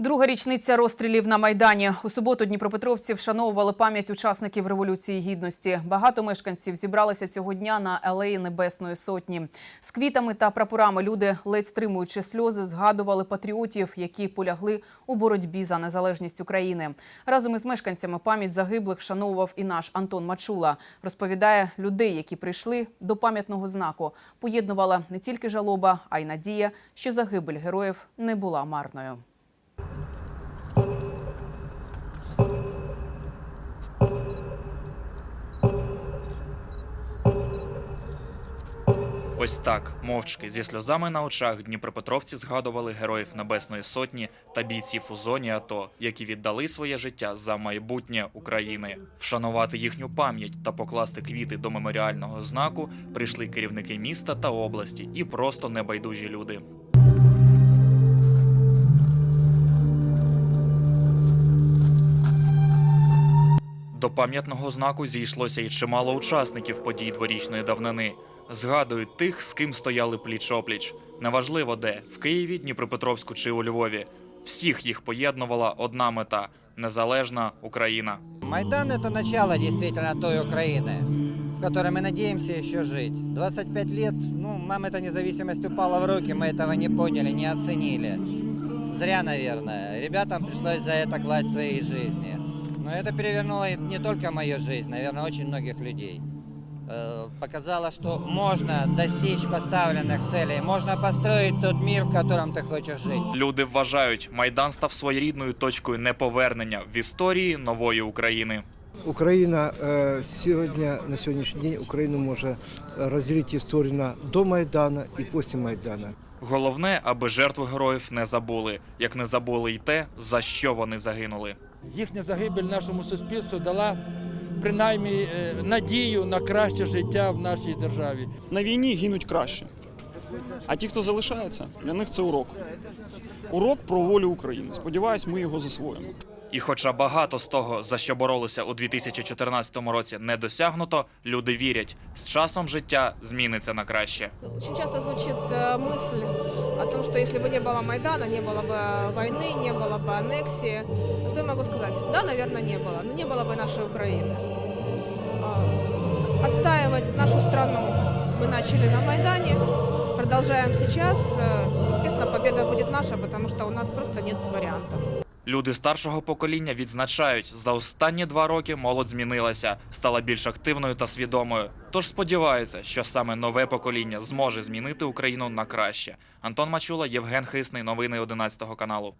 Друга річниця розстрілів на майдані. У суботу Дніпропетровці вшановували пам'ять учасників революції гідності. Багато мешканців зібралися цього дня на алеї Небесної Сотні. З квітами та прапорами люди, ледь стримуючи сльози, згадували патріотів, які полягли у боротьбі за незалежність України. Разом із мешканцями пам'ять загиблих вшановував і наш Антон Мачула. Розповідає, людей, які прийшли до пам'ятного знаку, поєднувала не тільки жалоба, а й надія, що загибель героїв не була марною. Ось так, мовчки, зі сльозами на очах дніпропетровці згадували героїв Небесної Сотні та бійців у зоні АТО, які віддали своє життя за майбутнє України. Вшанувати їхню пам'ять та покласти квіти до меморіального знаку прийшли керівники міста та області і просто небайдужі люди. До пам'ятного знаку зійшлося й чимало учасників подій дворічної давнини. Згадують тих, з ким стояли пліч-опліч. Неважливо де в Києві, Дніпропетровську чи у Львові. Всіх їх поєднувала одна мета незалежна Україна. Майдан – это начало действительно той Украины, в которой мы надеемся еще жить. 25 лет, ну, нам эта независимость упала в руки, мы этого не поняли, не оценили. Зря, наверное. Ребятам пришлось за это класть свои жизни. Но это перевернуло и не только мою жизнь, наверное, очень многих людей. Э, Показало, что можно достичь поставленных целей, можно построить тот мир, в котором ты хочешь жить. Люди вважають, майдан став своєрідною точкою неповернення в історії нової України. Україна е, сьогодні на сьогоднішній день Україну може розділити історію на до Майдана і після Майдана. Головне, аби жертви героїв не забули, як не забули й те, за що вони загинули. Їхня загибель нашому суспільству дала принаймні е, надію на краще життя в нашій державі. на війні гинуть краще. А ті, хто залишається, для них це урок. Урок про волю України. Сподіваюсь, ми його засвоїмо. І хоча багато з того, за що боролися у 2014 році, не досягнуто, люди вірять, з часом життя зміниться на краще. Очень часто звучит э, мысль о том, что если бы не было Майдана, не было бы войны, не было бы аннексии. Что я могу сказать? Да, наверное, не было, но не было бы нашей Украины. А, Отстаивать нашу страну мы начали на Майдане, продолжаем сейчас. Э, Естественно, победа будет наша, потому что у нас просто нет вариантов. Люди старшого покоління відзначають, за останні два роки молодь змінилася, стала більш активною та свідомою. Тож сподіваються, що саме нове покоління зможе змінити Україну на краще. Антон Мачула, Євген Хисний, новини 11 каналу.